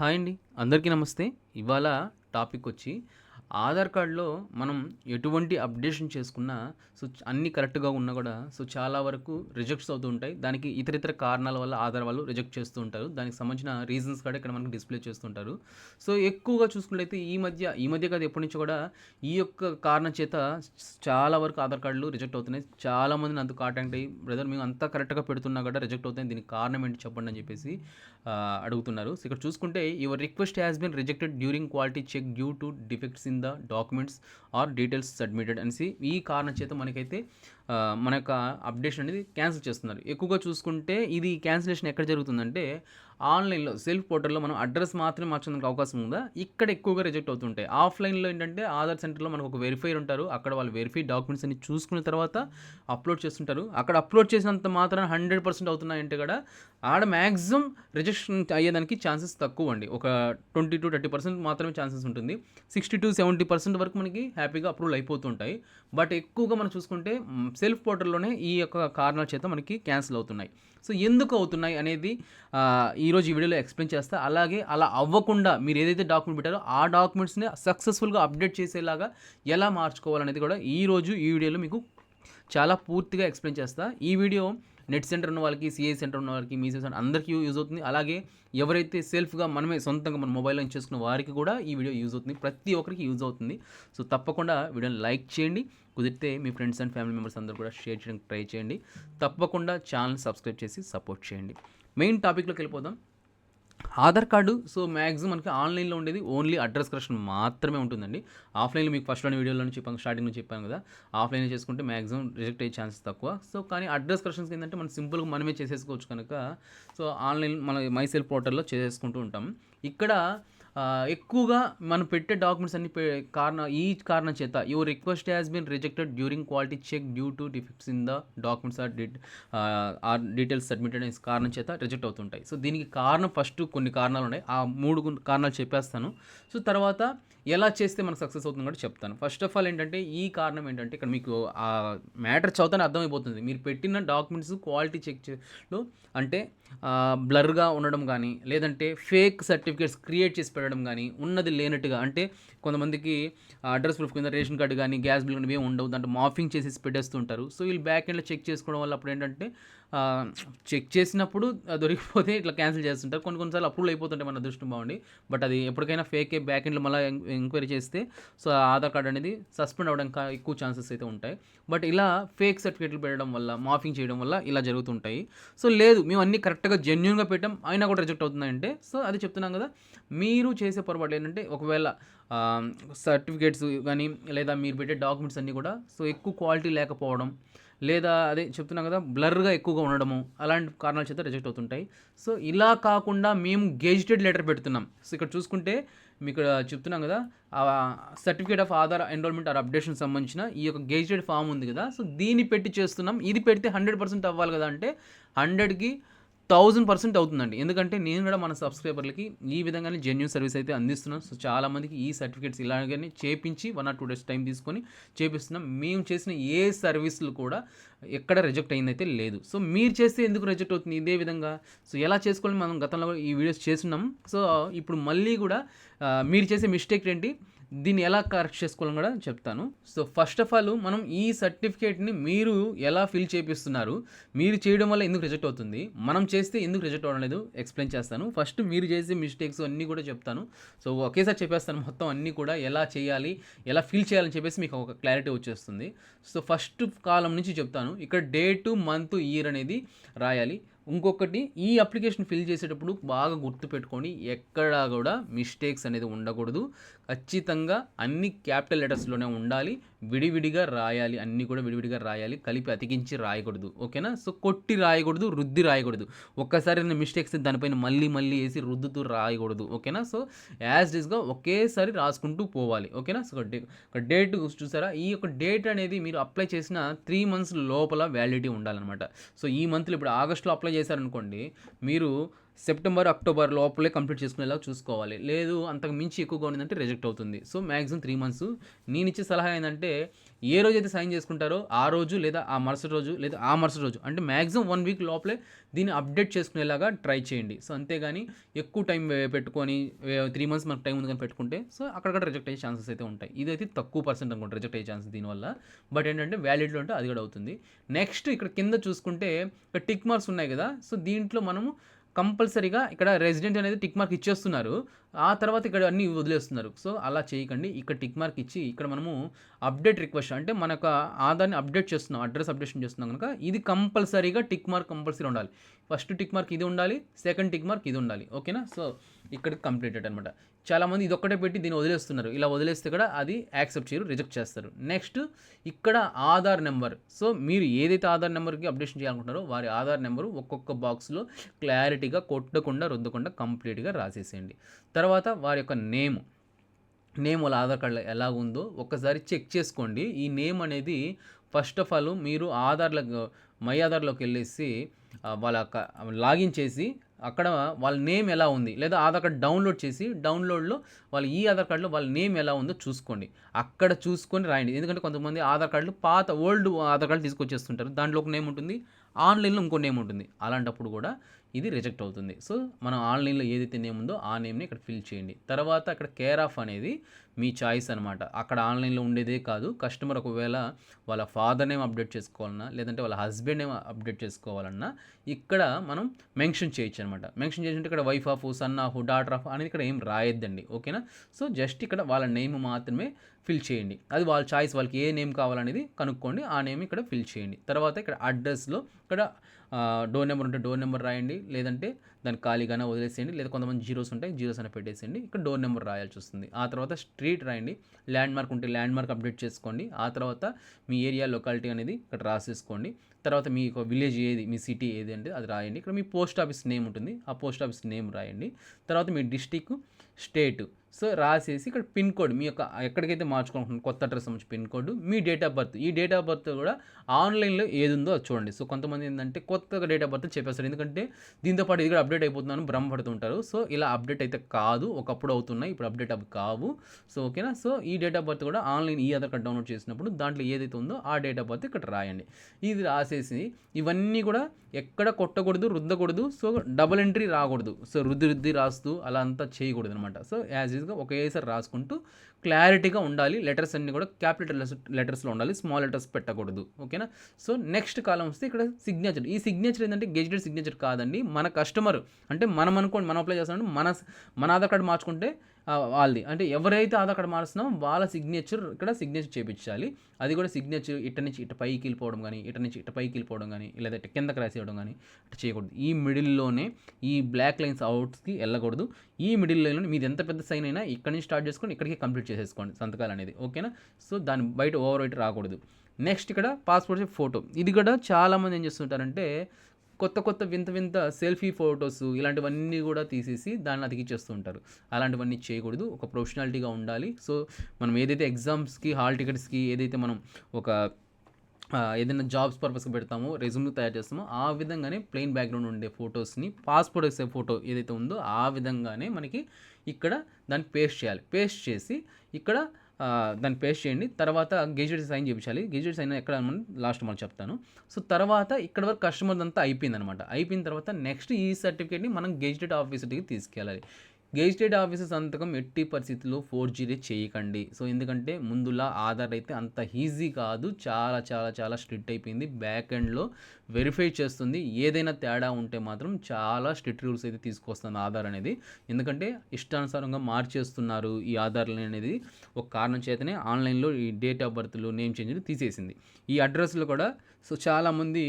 Hi అండి అందరికీ నమస్తే. ఇవాళ టాపిక్ వచ్చి ఆధార్ కార్డులో మనం ఎటువంటి అప్డేషన్ చేసుకున్నా సో అన్నీ కరెక్ట్గా ఉన్నా కూడా సో చాలా వరకు రిజెక్ట్స్ అవుతూ ఉంటాయి. దానికి ఇతర ఇతర కారణాల వల్ల ఆధార్ వాళ్ళు రిజెక్ట్ చేస్తూ ఉంటారు. దానికి సంబంధించిన రీజన్స్ కూడా ఇక్కడ మనకు డిస్ప్లే చేస్తుంటారు సో ఎక్కువగా చూసుకున్నట్లయితే ఈ మధ్య ఈ మధ్య కాదు ఎప్పటి నుంచి కూడా ఈ యొక్క కారణం చేత చాలా వరకు ఆధార్ కార్డులు రిజెక్ట్ అవుతున్నాయి. చాలా మంది కాంటాక్ట్ అయ్యి బ్రదర్ మేము అంతా కరెక్ట్గా పెడుతున్నా కూడా రిజెక్ట్ అవుతాయి దీనికి కారణం ఏంటి చెప్పండి అని చెప్పేసి అడుగుతున్నారు. సో ఇక్కడ చూసుకుంటే your request has been rejected during quality check due to defects in the documents or details submitted అనేసి ఈ కారణం చేత మనకైతే మన యొక్క అప్డేషన్ అనేది క్యాన్సిల్ చేస్తున్నారు. ఎక్కువగా చూసుకుంటే ఇది క్యాన్సిలేషన్ ఎక్కడ జరుగుతుందంటే ఆన్లైన్లో సెల్ఫ్ పోర్టల్లో మనం అడ్రస్ మాత్రమే మార్చడానికి అవకాశం ఉందా? ఇక్కడ ఎక్కువగా రిజెక్ట్ అవుతుంటాయి. ఆఫ్లైన్లో ఏంటంటే ఆధార్ సెంటర్లో మనకు ఒక వెరిఫైర్ ఉంటారు. అక్కడ వాళ్ళు వెరిఫై డాక్యుమెంట్స్ అన్ని చూసుకున్న తర్వాత అప్లోడ్ చేస్తుంటారు. అక్కడ అప్లోడ్ చేసినంత మాత్రం హండ్రెడ్ పర్సెంట్ అవుతున్నాయంటే కూడా ఆడ మ్యాక్సిమం రిజెక్షన్ అయ్యేదానికి ఛాన్సెస్ తక్కువ అండి. ఒక ట్వంటీ టు థర్టీ పర్సెంట్ మాత్రమే ఛాన్సెస్ ఉంటుంది. సిక్స్టీ టు సెవెంటీ పర్సెంట్ వరకు మనకి హ్యాపీగా అప్రూవల్ అయిపోతుంటాయి. బట్ ఎక్కువగా మనం చూసుకుంటే సెల్ఫ్ పోర్టల్లోనే ఈ యొక్క కారణాల చేత మనకి క్యాన్సిల్ అవుతున్నాయి. సో ఎందుకు అవుతున్నాయి అనేది ఈరోజు ఈ వీడియోలో ఎక్స్ప్లెయిన్ చేస్తా. అలాగే అలా అవ్వకుండా మీరు ఏదైతే డాక్యుమెంట్ పెట్టారో ఆ డాక్యుమెంట్స్ని సక్సెస్ఫుల్గా అప్డేట్ చేసేలాగా ఎలా మార్చుకోవాలనేది కూడా ఈరోజు ఈ వీడియోలో మీకు చాలా పూర్తిగా ఎక్స్ప్లెయిన్ చేస్తా. ఈ వీడియో నెట్ సెంటర్ ఉన్న వాళ్ళకి సిఐ సెంటర్ ఉన్న వాళ్ళకి మీ సెంటర్ అందరికీ యూజ్ అవుతుంది. అలాగే ఎవరైతే సెల్ఫ్గా మనమే సొంతంగా మన మొబైల్లో చేసుకున్న వారికి కూడా ఈ వీడియో యూజ్ అవుతుంది. ప్రతి ఒక్కరికి యూజ్ అవుతుంది. సో తప్పకుండా వీడియోని లైక్ చేయండి. కుదిరితే మీ ఫ్రెండ్స్ అండ్ ఫ్యామిలీ మెంబర్స్ అందరూ కూడా షేర్ చేయడానికి ట్రై చేయండి. తప్పకుండా ఛానల్ సబ్స్క్రైబ్ చేసి సపోర్ట్ చేయండి. మెయిన్ టాపిక్లోకి వెళ్ళిపోదాం. ఆధార్ కార్డు సో మ్యాక్సిమం మనకి ఆన్లైన్లో ఉండేది ఓన్లీ అడ్రస్ కరెక్షన్ మాత్రమే ఉంటుందండి. ఆఫ్లైన్లో మీకు ఫస్ట్ వీడియోలో చెప్పాను స్టార్టింగ్ నుంచి చెప్పాను కదా. ఆఫ్లైన్ చేసుకుంటే మ్యాక్సిమం రిజెక్ట్ అయ్యే ఛాన్సెస్ తక్కువ. సో కానీ అడ్రస్ కరెక్షన్స్ ఏంటంటే మనం సింపుల్గా మనమే చేసేసుకోవచ్చు కనుక సో ఆన్లైన్ మన మైసెల్ పోర్టల్లో చేసేసుకుంటూ ఉంటాం. ఇక్కడ ఎక్కువగా మనం పెట్టే డాక్యుమెంట్స్ అన్ని కారణం ఈ కారణం చేత your request has been rejected during quality check due to defects in the documents or det or details submitted అనే కారణం చేత రిజెక్ట్ అవుతుంటాయి. సో దీనికి కారణం ఫస్ట్ కొన్ని కారణాలు ఉన్నాయి. ఆ మూడు కారణాలు చెప్పేస్తాను. సో తర్వాత ఎలా చేస్తే మనకు సక్సెస్ అవుతుంది కూడా చెప్తాను. ఫస్ట్ ఆఫ్ ఆల్ ఏంటంటే ఈ కారణం ఏంటంటే ఇక్కడ మీకు ఆ మ్యాటర్ చదువుతానే అర్థమైపోతుంది. మీరు పెట్టిన డాక్యుమెంట్స్ క్వాలిటీ చెక్లో అంటే బ్లర్గా ఉండడం కానీ లేదంటే ఫేక్ సర్టిఫికేట్స్ క్రియేట్ చేసి పెట్టడం కానీ ఉన్నది లేనట్టుగా అంటే కొంతమందికి అడ్రస్ ప్రూఫ్ కింద రేషన్ కార్డు కానీ గ్యాస్ బిల్ కానీ ఏమి ఉండవు. దాంట్లో మాఫింగ్ చేసేసి పెట్టేస్తుంటారు సో వీళ్ళు బ్యాక్ ఎండ్లో చెక్ చేసుకోవడం వల్ల అప్పుడు ఏంటంటే చెక్ చేసినప్పుడు దొరికిపోతే ఇట్లా క్యాన్సిల్ చేస్తుంటారు. కొన్ని కొన్నిసార్లు అప్రూవల్ అయిపోతుంటాయి మన అదృష్టం బాగుండి. బట్ అది ఎప్పటికైనా ఫేకే బ్యాక్ ఎండ్లో మళ్ళీ ఎంక్వైరీ చేస్తే సో ఆధార్ కార్డ్ అనేది సస్పెండ్ అవ్వడం ఎక్కువ ఛాన్సెస్ అయితే ఉంటాయి. బట్ ఇలా ఫేక్ సర్టిఫికేట్లు పెట్టడం వల్ల మాఫింగ్ చేయడం వల్ల ఇలా జరుగుతుంటాయి. సో లేదు మేము అన్ని కరెక్ట్గా జెన్యున్గా పెట్టాం అయినా కూడా రిజెక్ట్ అవుతుందంటే సో అది చెప్తున్నాం కదా మీరు చేసే పొరపాటు ఏంటంటే ఒకవేళ సర్టిఫికేట్స్ కానీ లేదా మీరు పెట్టే డాక్యుమెంట్స్ అన్నీ కూడా సో ఎక్కువ క్వాలిటీ లేకపోవడం లేదా అదే చెప్తున్నాం కదా బ్లర్గా ఎక్కువగా ఉండడము అలాంటి కారణాల చేత రిజెక్ట్ అవుతుంటాయి. సో ఇలా కాకుండా మేము గెజిటెడ్ లెటర్ పెడుతున్నాం. సో ఇక్కడ చూసుకుంటే మీకు చెప్తున్నాం కదా certificate of Aadhaar enrolment or updation సంబంధించిన ఈ యొక్క గేజెడ్ ఫామ్ ఉంది కదా. సో దీన్ని పెట్టి చేస్తున్నాం. ఇది పెడితే హండ్రెడ్ పర్సెంట్ అవ్వాలి కదా అంటే హండ్రెడ్కి థౌజండ్ పర్సెంట్ అవుతుందండి. ఎందుకంటే నేను కూడా మన సబ్స్క్రైబర్లకి ఈ విధంగానే జెన్యున్ సర్వీస్ అయితే అందిస్తున్నాం. సో చాలామందికి ఈ సర్టిఫికేట్స్ ఇలాగనే చేపించి one or two days time తీసుకొని చేపిస్తున్నాం. మేము చేసిన ఏ సర్వీసులు కూడా ఎక్కడ రిజెక్ట్ అయిందైతే లేదు. సో మీరు చేస్తే ఎందుకు రిజెక్ట్ అవుతుంది ఇదే విధంగా? సో ఎలా చేసుకోవాలి మనం గతంలో ఈ వీడియోస్ చేస్తున్నాం. సో ఇప్పుడు మళ్ళీ కూడా మీరు చేసే మిస్టేక్ ఏంటి? దీన్ని ఎలా కరెక్ట్ చేసుకోవాలని కూడా చెప్తాను. సో ఫస్ట్ ఆఫ్ ఆల్ మనం ఈ సర్టిఫికేట్ని మీరు ఎలా ఫిల్ చేపిస్తున్నారు మీరు చేయడం వల్ల ఎందుకు రిజెక్ట్ అవుతుంది మనం చేస్తే ఎందుకు రిజెక్ట్ అవ్వడం లేదు ఎక్స్ప్లెయిన్ చేస్తాను. ఫస్ట్ మీరు చేసే మిస్టేక్స్ అన్నీ కూడా చెప్తాను. సో ఒకేసారి చెప్పేస్తాను మొత్తం అన్నీ కూడా ఎలా చేయాలి ఎలా ఫిల్ చేయాలని చెప్పేసి మీకు ఒక క్లారిటీ వచ్చేస్తుంది. సో ఫస్ట్ కాలం నుంచి చెప్తాను. ఇక్కడ డేటు మంత్ ఇయర్ అనేది రాయాలి. ఇంకొకటి ఈ అప్లికేషన్ ఫిల్ చేసేటప్పుడు బాగా గుర్తుపెట్టుకొని ఎక్కడా కూడా మిస్టేక్స్ అనేది ఉండకూడదు. ఖచ్చితంగా అన్ని క్యాపిటల్ లెటర్స్లోనే ఉండాలి. విడివిడిగా రాయాలి. అన్నీ కూడా విడివిడిగా రాయాలి. కలిపి అతికించి రాయకూడదు. ఓకేనా? సో కొట్టి రాయకూడదు రుద్ది రాయకూడదు. ఒక్కసారి మిస్టేక్స్ దానిపైన మళ్ళీ మళ్ళీ వేసి రుద్దుతూ రాయకూడదు. ఓకేనా? సో యాజ్ డిస్గా ఒకేసారి రాసుకుంటూ పోవాలి. ఓకేనా? సో ఒక డేట్ చూసారా? ఈ యొక్క డేట్ అనేది మీరు అప్లై చేసిన త్రీ మంత్స్ లోపల వ్యాలిడిటీ ఉండాలన్నమాట. సో ఈ మంత్లో ఇప్పుడు ఆగస్ట్లో అప్లై చేశారనుకోండి మీరు సెప్టెంబర్ అక్టోబర్ లోపలే కంప్లీట్ చేసుకునేలా చూసుకోవాలి. లేదు అంతకు మించి ఎక్కువగా ఉందంటే రిజెక్ట్ అవుతుంది. So maximum three months. నేను ఇచ్చే సలహా ఏంటంటే ఏ రోజు అయితే సైన్ చేసుకుంటారో ఆ రోజు లేదా ఆ మరుసటి రోజు లేదా ఆ మరుసటి రోజు అంటే మ్యాక్సిమం వన్ వీక్ లోపలే దీన్ని అప్డేట్ చేసుకునేలాగా ట్రై చేయండి. సో అంతేగాని ఎక్కువ టైం పెట్టుకొని త్రీ మంత్స్ మనకు టైం ఉంది కానీ పెట్టుకుంటే సో అక్కడక్కడ రిజెక్ట్ అయ్యే ఛాన్సెస్ అయితే ఉంటాయి. ఇదైతే తక్కువ పర్సెంట్ అనుకుంటా రిజెక్ట్ అయ్యే ఛాన్సెస్ దీనివల్ల. బట్ ఏంటంటే వ్యాలిడ్లో ఉంటే అది కూడా అవుతుంది. నెక్స్ట్ ఇక్కడ కింద చూసుకుంటే ఇక్కడ టిక్ మార్క్స్ ఉన్నాయి కదా సో దీంట్లో మనము కంపల్సరీగా ఇక్కడ రెసిడెంట్ అనేది టిక్ మార్క్ ఇచ్చేస్తున్నారు. ఆ తర్వాత ఇక్కడ అన్ని వదిలేస్తున్నారు. సో అలా చేయకండి. ఇక్కడ టిక్ మార్క్ ఇచ్చి ఇక్కడ మనము అప్డేట్ రిక్వెస్ట్ అంటే మన యొక్క ఆధార్ని అప్డేట్ చేస్తున్నాం. అడ్రస్ అప్డేషన్ చేస్తున్నాం కనుక ఇది కంపల్సరీగా టిక్ మార్క్ కంపల్సరీ ఉండాలి. ఫస్ట్ టిక్ మార్క్ ఇది ఉండాలి. సెకండ్ టిక్ మార్క్ ఇది ఉండాలి. ఓకేనా సో ఇక్కడ కంప్లీటెడ్ అనమాట చాలామంది ఇదొక్కటే పెట్టి దీన్ని వదిలేస్తున్నారు. ఇలా వదిలేస్తే కూడా అది యాక్సెప్ట్ చేయరు రిజెక్ట్ చేస్తారు. నెక్స్ట్ ఇక్కడ ఆధార్ నెంబర్. సో మీరు ఏదైతే ఆధార్ నెంబర్కి అప్డేషన్ చేయాలనుకుంటున్నారో వారి ఆధార్ నెంబరు ఒక్కొక్క బాక్స్లో క్లారిటీగా కొట్టకుండా రుద్దకుండా కంప్లీట్గా రాసేసేయండి. తర్వాత వారి యొక్క నేమ్. నేమ్ వాళ్ళ ఆధార్ కార్డులో ఎలా ఉందో ఒక్కసారి చెక్ చేసుకోండి. ఈ నేమ్ అనేది ఫస్ట్ ఆఫ్ ఆల్ మీరు ఆధార్లో మై ఆధార్లోకి వెళ్ళేసి వాళ్ళ లాగిన్ చేసి అక్కడ వాళ్ళ నేమ్ ఎలా ఉంది? లేదా ఆధార్ కార్డ్ డౌన్లోడ్ చేసి డౌన్లోడ్లో వాళ్ళ ఈ ఆధార్ కార్డులో వాళ్ళ నేమ్ ఎలా ఉందో చూసుకోండి. అక్కడ చూసుకొని రాయండి. ఎందుకంటే కొంతమంది ఆధార్ కార్డులు పాత ఓల్డ్ ఆధార్ కార్డు తీసుకొచ్చేస్తుంటారు. దాంట్లో ఒక నేమ్ ఉంటుంది. ఆన్లైన్లో ఇంకో నేమ్ ఉంటుంది. అలాంటప్పుడు కూడా ఇది రిజెక్ట్ అవుతుంది. సో మనం ఆన్లైన్లో ఏదైతే నేమ్ ఉందో ఆ నేమ్ని ఇక్కడ ఫిల్ చేయండి. తర్వాత అక్కడ కేర్ ఆఫ్ అనేది మీ చాయిస్ అనమాట అక్కడ ఆన్లైన్లో ఉండేదే కాదు. కస్టమర్ ఒకవేళ వాళ్ళ ఫాదర్ నేమ్ అప్డేట్ చేసుకోవాలన్నా లేదంటే వాళ్ళ హస్బెండ్ నేమ్ అప్డేట్ చేసుకోవాలన్నా ఇక్కడ మనం మెన్షన్ చేయొచ్చు అనమాట మెన్షన్ చేసినట్టు ఇక్కడ wife of son of daughter of అనేది ఇక్కడ ఏం రాయొద్దండి. ఓకేనా? సో జస్ట్ ఇక్కడ వాళ్ళ నేమ్ మాత్రమే ఫిల్ చేయండి. అది వాళ్ళ చాయిస్ వాళ్ళకి ఏ నేమ్ కావాలనేది కనుక్కోండి. ఆ నేమ్ ఇక్కడ ఫిల్ చేయండి. తర్వాత ఇక్కడ అడ్రస్లో ఇక్కడ డోర్ నెంబర్ ఉంటే డోర్ నెంబర్ రాయండి. లేదంటే దాన్ని ఖాళీగానే వదిలేసేయండి. లేదా కొంతమంది జీరోస్ ఉంటాయి జీరోస్ అని పెట్టేసేయండి. ఇక్కడ డోర్ నెంబర్ రాయాల్సి వస్తుంది. ఆ తర్వాత స్ట్రీట్ రాయండి. ల్యాండ్ మార్క్ ఉంటే ల్యాండ్ మార్క్ అప్డేట్ చేసుకోండి. ఆ తర్వాత మీ ఏరియా లొకాలిటీ అనేది ఇక్కడ రాసేసుకోండి. తర్వాత మీ విలేజ్ ఏది మీ సిటీ ఏది అంటే అది రాయండి. ఇక్కడ మీ పోస్ట్ ఆఫీస్ నేమ్ ఉంటుంది. ఆ పోస్ట్ ఆఫీస్ నేమ్ రాయండి. తర్వాత మీ డిస్టిక్ స్టేట్ సో రాసేసి ఇక్కడ పిన్ కోడ్ మీ యొక్క ఎక్కడికైతే మార్చుకుంటున్నారు కొత్త అడ్రస్ సంబంధించి పిన్ కోడ్ మీ డేట్ ఆఫ్ బర్త్ ఈ డేట్ ఆఫ్ బర్త్ కూడా ఆన్లైన్లో ఏది ఉందో అది చూడండి. సో కొంతమంది ఏంటంటే కొత్తగా డేట్ ఆఫ్ బర్త్ చెప్పేస్తారు. ఎందుకంటే దీంతో పాటు ఇది కూడా అప్డేట్ అయిపోతున్నాను భ్రమపడుతుంటారు సో ఇలా అప్డేట్ అయితే కాదు. ఒకప్పుడు అవుతున్నాయి ఇప్పుడు అప్డేట్ అవి కావు. సో ఓకేనా? సో ఈ డేట్ ఆఫ్ బర్త్ కూడా ఆన్లైన్ ఈ ఆధార్ కార్డ్ డౌన్లోడ్ చేసినప్పుడు దాంట్లో ఏదైతే ఉందో ఆ డేట్ ఆఫ్ బర్త్ ఇక్కడ రాయండి. ఇది రాసేసి ఇవన్నీ కూడా ఎక్కడ కొట్టకూడదు రుద్దకూడదు. సో డబుల్ ఎంట్రీ రాకూడదు. సో రుద్ది రుద్ది రాస్తూ అలా అంతా చేయకూడదు అనమాట సో యాజ్ యూజ్గా ఒకేసారి రాసుకుంటూ క్లారిటీగా ఉండాలి. లెటర్స్ అన్నీ కూడా క్యాపిటల్ లెటర్స్లో ఉండాలి. స్మాల్ లెటర్స్ పెట్టకూడదు. ఓకేనా? సో నెక్స్ట్ కాలం వస్తే ఇక్కడ సిగ్నేచర్ ఈ సిగ్నేచర్ ఏంటంటే గెజిటెడ్ సిగ్నేచర్ కాదండి. మన కస్టమర్ అంటే మనం అనుకోండి మనం అప్లై చేస్తామంటే మన మన ఆధార్ కార్డు మార్చుకుంటే వాళ్ళది. అంటే ఎవరైతే ఆధార్ కార్డు మారుస్తున్నామో వాళ్ళ సిగ్నేచర్ ఇక్కడ సిగ్నేచర్ చేయించాలి అది కూడా సిగ్నేచర్ ఇట నుంచి ఇట పైకి వెళ్ళిపోవడం కానీ ఇట నుంచి ఇట పైకి వెళ్ళిపోవడం కానీ లేదా కిందకి రాసేయడం కానీ అట్లా చేయకూడదు. ఈ మిడిల్లోనే ఈ బ్లాక్ లైన్స్ అవుట్స్కి వెళ్ళకూడదు. ఈ మిడిల్ లైన్లో మీది ఎంత పెద్ద సైన్ అయినా ఇక్కడ నుంచి స్టార్ట్ చేసుకొని ఇక్కడికి కంప్లీట్ చేసేసుకోండి సంతకాలు అనేది ఓకేనా? సో దాని బయట ఓవర్ వైట్ రాకూడదు. నెక్స్ట్ ఇక్కడ పాస్పోర్ట్ ఫోటో. ఇది కూడా చాలామంది ఏం చేస్తుంటారంటే కొత్త కొత్త వింత వింత సెల్ఫీ ఫొటోస్ ఇలాంటివన్నీ కూడా తీసేసి దాన్ని అతికిచ్చేస్తూ ఉంటారు. అలాంటివన్నీ చేయకూడదు. ఒక ప్రొఫెషనాలిటీగా ఉండాలి. సో మనం ఏదైతే ఎగ్జామ్స్కి హాల్ టికెట్స్కి ఏదైతే మనం ఒక ఏదైనా జాబ్స్ పర్పస్కి పెడతామో రెజ్యూమ్ తయారు చేస్తామో ఆ విధంగానే ప్లెయిన్ బ్యాక్గ్రౌండ్ ఉండే ఫొటోస్ని పాస్పోర్ట్ వేసే ఫోటో ఏదైతే ఉందో ఆ విధంగానే మనకి ఇక్కడ దాన్ని పేస్ట్ చేయాలి. పేస్ట్ చేసి ఇక్కడ దాన్ని పేస్ట్ చేయండి. తర్వాత గెజెట్ సైన్ చేయించాలి గెజెట్ సైన్ ఎక్కడ లాస్ట్ మళ్ళీ చెప్తాను. సో తర్వాత ఇక్కడ వరకు కస్టమర్ అంతా అయిపోయింది అనమాట అయిపోయిన తర్వాత నెక్స్ట్ ఈ సర్టిఫికేట్ని మనం గెజిటెడ్ ఆఫీసర్కి తీసుకెళ్ళాలి. గెజిటెడ్ ఆఫీసర్ సంతకం ఎట్టి పరిస్థితుల్లో ఫోర్ జీరీ చేయకండి. సో ఎందుకంటే ముందులా ఆధార్ అయితే అంత ఈజీ కాదు. చాలా చాలా చాలా స్ట్రిక్ట్ అయిపోయింది. బ్యాక్ ఎండ్లో వెరిఫై చేస్తుంది. ఏదైనా తేడా ఉంటే మాత్రం చాలా స్ట్రిక్ట్ రూల్స్ అయితే తీసుకొస్తుంది ఆధార్ అనేది. ఎందుకంటే ఇష్టానుసారంగా మార్చేస్తున్నారు ఈ ఆధార్లు అనేది. ఒక కారణం చేతనే ఆన్లైన్లో ఈ డేట్ ఆఫ్ బర్త్లు నేమ్ చేంజ్లు తీసేసింది. ఈ అడ్రస్లు కూడా సో చాలామంది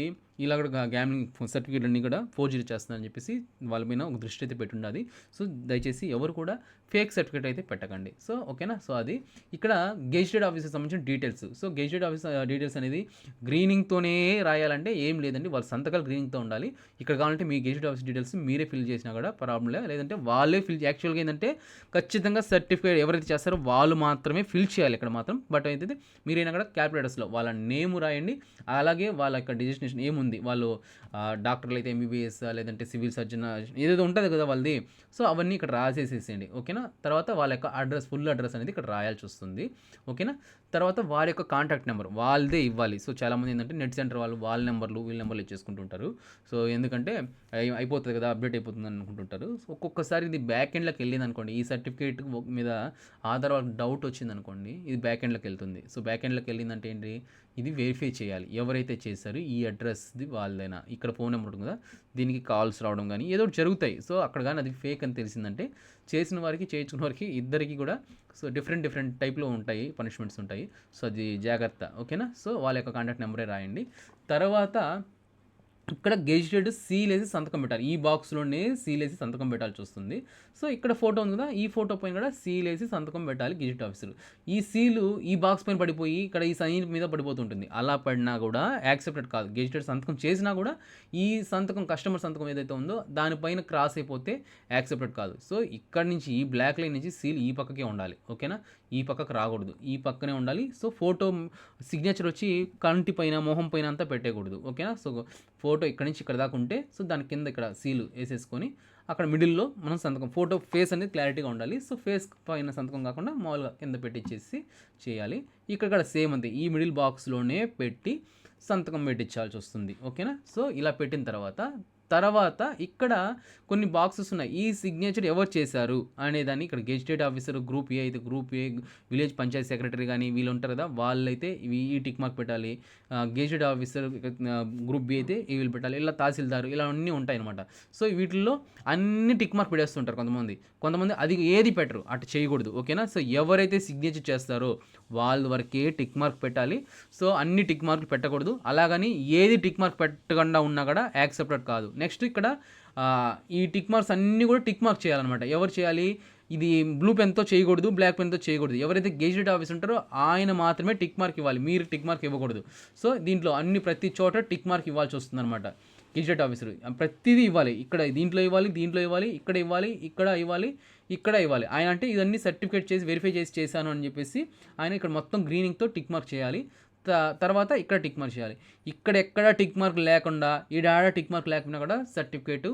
ఇలా కూడా గ్యామ్లింగ్ సర్టిఫికేట్ అన్నీ కూడా ఫోర్జరీ చేస్తున్నారని చెప్పేసి వాళ్ళ మీద ఒక దృష్టి అయితే పెట్టుండాలి సో దయచేసి ఎవరు కూడా ఫేక్ సర్టిఫికేట్ అయితే పెట్టకండి. సో ఓకేనా సో అది. ఇక్కడ గెజిటెడ్ ఆఫీసర్ సంబంధించిన details so gazetted office details అనేది గ్రీనింగ్తోనే రాయాలంటే ఏం లేదు. లేదండి వాళ్ళ సంతకాలు గ్రీనింగ్తో ఉండాలి. ఇక్కడ కావాలంటే మీ గెజిట్ ఆఫీస్ డీటెయిల్స్ మీరే ఫిల్ చేసినా కూడా ప్రాబ్లం లేదు. లేదంటే వాళ్ళే ఫిల్ యాక్చువల్గా ఏంటంటే ఖచ్చితంగా సర్టిఫికేట్ ఎవరైతే చేస్తారో వాళ్ళు మాత్రమే ఫిల్ చేయాలి ఇక్కడ మాత్రం. బట్ అయితే మీరైనా కూడా క్యాల్కులేటర్స్లో వాళ్ళ నేమ్ రాయండి. అలాగే వాళ్ళ యొక్క డిజిగ్నేషన్ ఏముంది? వాళ్ళు డాక్టర్లు అయితే ఎంబీబీఎస్ లేదంటే సివిల్ సర్జన్ ఏదేదో ఉంటుంది కదా వాళ్ళది. సో అవన్నీ ఇక్కడ రాసేసేసేయండి. ఓకేనా? తర్వాత వాళ్ళ యొక్క అడ్రస్ ఫుల్ అడ్రస్ అనేది ఇక్కడ రాయాల్సి వస్తుంది. ఓకేనా? తర్వాత వారి యొక్క కాంటాక్ట్ నెంబర్ వాళ్ళదే ఇవ్వాలి. సో చాలామంది ఏంటంటే నెట్ సెంటర్ వాళ్ళు వాళ్ళ నెంబర్లు వీళ్ళ నెంబర్లు ఇచ్చేసుకుంటుంటారు. సో ఎందుకంటే అయిపోతుంది కదా అప్డేట్ అయిపోతుంది అనుకుంటుంటారు. సో ఒక్కొక్కసారి ఇది బ్యాక్ ఎండ్లోకి వెళ్ళింది అనుకోండి ఈ సర్టిఫికేట్ మీద ఆధార్ వాళ్ళకి డౌట్ వచ్చింది అనుకోండి ఇది బ్యాక్ ఎండ్లోకి వెళ్తుంది. సో బ్యాక్ ఎండ్లోకి వెళ్ళిందంటే ఏంటి? ఇది వెరిఫై చేయాలి. ఎవరైతే చేశారో ఈ అడ్రస్ది వాళ్ళైనా ఇక్కడ ఫోన్ నెంబర్ ఉంటుంది కదా దీనికి కాల్స్ రావడం కానీ ఏదో ఒకటి జరుగుతాయి. సో అక్కడ కానీ అది ఫేక్ అని తెలిసిందంటే చేసిన వారికి చేయించుకున్న వారికి ఇద్దరికి కూడా సో డిఫరెంట్ డిఫరెంట్ టైప్లో ఉంటాయి పనిష్మెంట్స్ ఉంటాయి. సో అది జాగ్రత్త. ఓకేనా సో వాళ్ళ యొక్క కాంటాక్ట్ నెంబరే రాయండి. తర్వాత ఇక్కడ గెజిటెడ్ సీల్ వేసి సంతకం పెట్టాలి. ఈ బాక్స్లోనే సీల్ వేసి సంతకం పెట్టాల్సి వస్తుంది. సో ఇక్కడ ఫోటో ఉంది కదా ఈ ఫోటో పైన కూడా సీల్ వేసి సంతకం పెట్టాలి గెజిట్ ఆఫీసర్. ఈ సీలు ఈ బాక్స్ పైన పడిపోయి ఇక్కడ ఈ సైన్ మీద పడిపోతుంటుంది. అలా పడినా కూడా యాక్సెప్టెడ్ కాదు. గెజిటెడ్ సంతకం చేసినా కూడా ఈ సంతకం కస్టమర్ సంతకం ఏదైతే ఉందో దానిపైన క్రాస్ అయిపోతే యాక్సెప్టెడ్ కాదు. సో ఇక్కడ నుంచి ఈ బ్లాక్ లైన్ నుంచి సీల్ ఈ పక్కకే ఉండాలి. ఓకేనా? ఈ పక్కకు రాకూడదు. ఈ పక్కనే ఉండాలి. సో ఫోటో సిగ్నేచర్ వచ్చి కంటి పైన మొహం పైన అంతా పెట్టేయకూడదు ఓకేనా? సో ఫోటో ఇక్కడ నుంచి ఇక్కడ దాకా ఉంటే సో దాని కింద ఇక్కడ సీలు వేసేసుకొని అక్కడ మిడిల్లో మనం సంతకం ఫోటో ఫేస్ అనేది క్లారిటీగా ఉండాలి. సో ఫేస్ పైన సంతకం కాకుండా మామూలుగా కింద పెట్టించేసి చేయాలి. ఇక్కడ కూడా సేమ్ అంతే ఈ మిడిల్ బాక్స్లోనే పెట్టి సంతకం పెట్టించాల్సి వస్తుంది. ఓకేనా? సో ఇలా పెట్టిన తర్వాత తర్వాత ఇక్కడ కొన్ని బాక్సెస్ ఉన్నాయి. ఈ సిగ్నేచర్ ఎవరు చేశారు అనేదాన్ని ఇక్కడ గెజిటెడ్ ఆఫీసర్ గ్రూప్ ఏ అయితే group A village panchayat secretary కానీ వీళ్ళు ఉంటారు కదా వాళ్ళైతే ఈ టిక్ మార్క్ పెట్టాలి. గెజిటెడ్ ఆఫీసర్ గ్రూప్ బి అయితే ఈ వీళ్ళు పెట్టాలి. ఇలా తహసీల్దార్ ఇలా అన్నీ ఉంటాయి అనమాట సో వీటిల్లో అన్ని టిక్ మార్క్ పెట్టేస్తుంటారు కొంతమంది. కొంతమంది అది ఏది పెట్టరు అటు చేయకూడదు. ఓకేనా సో ఎవరైతే సిగ్నేచర్ చేస్తారో వాళ్ళ వరకే టిక్ మార్క్ పెట్టాలి. సో అన్ని టిక్ మార్కులు పెట్టకూడదు. అలాగని ఏది టిక్ మార్క్ పెట్టకుండా ఉన్నా కూడా యాక్సెప్టెడ్ కాదు. నెక్స్ట్ ఇక్కడ ఈ టిక్ మార్క్స్ అన్నీ కూడా టిక్ మార్క్ చేయాలన్నమాట. ఎవరు చేయాలి? ఇది బ్లూ పెన్తో చేయకూడదు బ్లాక్ పెన్తో చేయకూడదు. ఎవరైతే గెజిటెడ్ ఆఫీస్ ఉంటారో ఆయన మాత్రమే టిక్ మార్క్ ఇవ్వాలి. మీరు టిక్ మార్క్ ఇవ్వకూడదు. సో దీంట్లో అన్ని ప్రతి చోట టిక్ మార్క్ ఇవ్వాల్సి వస్తుందన్నమాట. Gazetted officer. ప్రతిదీ ఇవ్వాలి. ఇక్కడ దీంట్లో ఇవ్వాలి దీంట్లో ఇవ్వాలి ఇక్కడ ఇవ్వాలి ఇక్కడ ఇవ్వాలి ఇక్కడ ఇవ్వాలి. ఆయన అంటే ఇవన్నీ సర్టిఫికేట్ చేసి వెరిఫై చేసి చేశాను అని చెప్పేసి ఆయన ఇక్కడ మొత్తం గ్రీనింగ్తో టిక్ మార్క్ చేయాలి. తర్వాత ఇక్కడ టిక్ మార్క్ చేయాలి. ఇక్కడ ఎక్కడ టిక్ మార్క్ లేకుండా ఈడాడ టిక్ మార్క్ లేకుండా కూడా సర్టిఫికేట్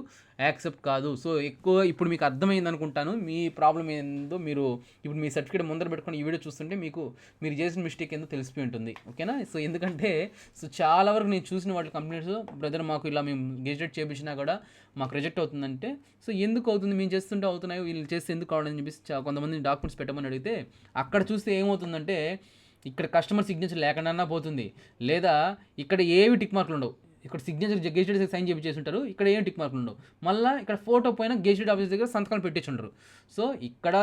యాక్సెప్ట్ కాదు. సో ఎక్కువ ఇప్పుడు మీకు అర్థమైంది అనుకుంటాను. మీ ప్రాబ్లం ఏందో మీరు ఇప్పుడు మీ సర్టిఫికేట్ ముందర పెట్టుకొని ఈ వీడియో చూస్తుంటే మీకు మీరు చేసిన మిస్టేక్ ఏందో తెలిసిపోయి ఉంటుంది. ఓకేనా? సో ఎందుకంటే సో చాలా వరకు నేను చూసిన వాటి కంప్లైంట్స్ బ్రదర్ మాకు ఇలా మేము గెజెట్ చేపించినా కూడా మాకు రిజెక్ట్ అవుతుందంటే సో ఎందుకు అవుతుంది? మేము చేస్తుంటే అవుతున్నాయి వీళ్ళు చేస్తే ఎందుకు కావడం చెప్పేసి కొంతమంది డాక్యుమెంట్స్ పెట్టమని అడిగితే అక్కడ చూస్తే ఏమవుతుందంటే ఇక్కడ కస్టమర్ సిగ్నేచర్ లేకుండా పోతుంది. లేదా ఇక్కడ ఏవి టిక్ మార్కులు ఉండవు. ఇక్కడ సిగ్నేచర్ గెజిటెడ్ సైన్ చేసి ఉంటారు ఇక్కడ ఏం టిక్ మార్కులు ఉండవు. మళ్ళీ ఇక్కడ ఫోటో పైన గెజిటెడ్ ఆఫీస్ దగ్గర సంతకాలు పెట్టేసి ఉంటారు సో ఇక్కడ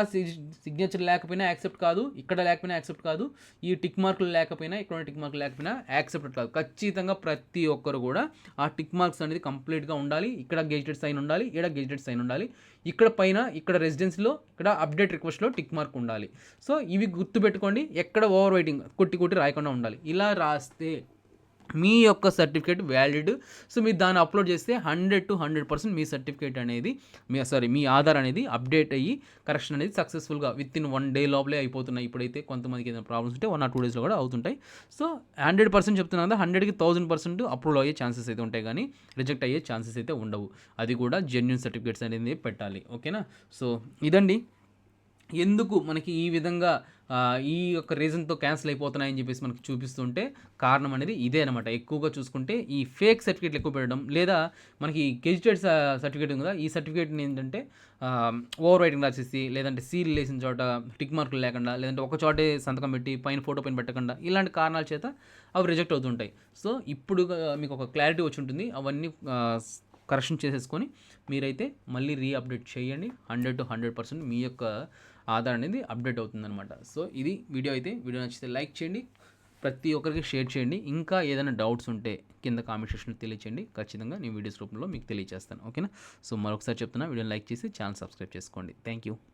సిగ్నేచర్ లేకపోయినా యాక్సెప్ట్ కాదు ఇక్కడ లేకపోయినా యాక్సెప్ట్ కాదు ఈ టిక్ మార్కులు లేకపోయినా ఇక్కడ టిక్ మార్కులు లేకపోయినా యాక్సెప్ట్ కాదు. ఖచ్చితంగా ప్రతి ఒక్కరు కూడా ఆ టిక్ మార్క్స్ అనేది కంప్లీట్గా ఉండాలి. ఇక్కడ గెజిటెడ్ సైన్ ఉండాలి ఇక్కడ గెజిటెడ్ సైన్ ఉండాలి. ఇక్కడ పైన ఇక్కడ రెసిడెన్సీలో ఇక్కడ అప్డేట్ రిక్వెస్ట్లో టిక్ మార్క్ ఉండాలి. సో ఇవి గుర్తుపెట్టుకోండి. ఎక్కడ ఓవర్ వెయిటింగ్ కొట్టి కొట్టి రాయకుండా ఉండాలి. ఇలా రాస్తే మీ యొక్క సర్టిఫికేట్ వ్యాలిడ్. సో మీరు దాన్ని అప్లోడ్ చేస్తే హండ్రెడ్ టు హండ్రెడ్ పర్సెంట్ మీ సర్టిఫికేట్ అనేది మీ సారీ మీ ఆధార్ అనేది అప్డేట్ అయ్యి కరెక్షన్ అనేది సక్సెస్ఫుల్గా విత్ ఇన్ వన్ డే లోపలే అయిపోతున్నాయి. ఇప్పుడైతే కొంతమందికి ఏదైనా ప్రాబ్లమ్స్ ఉంటే వన్ ఆర్ టూ డేస్లో కూడా అవుతుంటాయి. సో హండ్రెడ్ పర్సెంట్ చెప్తున్నాను కదా హండ్రెడ్కి థౌసండ్ పర్సెంట్ అప్రూవ్ అయ్యే ఛాన్సెస్ అయితే ఉంటాయి కానీ రిజెక్ట్ అయ్యే ఛాన్సెస్ అయితే ఉండవు. అది కూడా జెన్యున్ సర్టిఫికేట్స్ అనేది పెట్టాలి. ఓకేనా? సో ఇదండి. ఎందుకు మనకి ఈ విధంగా ఈ యొక్క రీజన్తో క్యాన్సిల్ అయిపోతున్నాయని చెప్పేసి మనకు చూపిస్తుంటే కారణం అనేది ఇదే అనమాట ఎక్కువగా చూసుకుంటే ఈ ఫేక్ సర్టిఫికేట్లు ఎక్కువ పెట్టడం లేదా మనకి గెజిటెడ్ సర్టిఫికేట్ ఉంది కదా ఈ సర్టిఫికేట్ని ఏంటంటే ఓవర్ రైటింగ్ రాసేసి లేదంటే సీల్ వేసిన చోట టిక్ మార్కులు లేకుండా లేదంటే ఒక చోటే సంతకం పెట్టి పైన ఫోటో పైన పెట్టకుండా ఇలాంటి కారణాల చేత అవి రిజెక్ట్ అవుతుంటాయి. సో ఇప్పుడు మీకు ఒక క్లారిటీ వచ్చి ఉంటుంది. అవన్నీ కరెక్షన్ చేసేసుకొని మీరైతే మళ్ళీ రీఅప్డేట్ చేయండి. హండ్రెడ్ టు హండ్రెడ్ పర్సెంట్ మీ యొక్క ఆధార్ అనేది అప్డేట్ అవుతుందన్నమాట. సో ఇది వీడియో అయితే వీడియో నచ్చితే లైక్ చేయండి. ప్రతి ఒక్కరికి షేర్ చేయండి. ఇంకా ఏదైనా డౌట్స్ ఉంటే కింద కామెంట్ సెక్షన్లో తెలియచేయండి. ఖచ్చితంగా నేను వీడియోస్ రూపంలో మీకు తెలియజేస్తాను ఓకేనా? సో మరొకసారి చెప్తున్నా వీడియోని లైక్ చేసి ఛానల్ సబ్స్క్రైబ్ చేసుకోండి. Thank you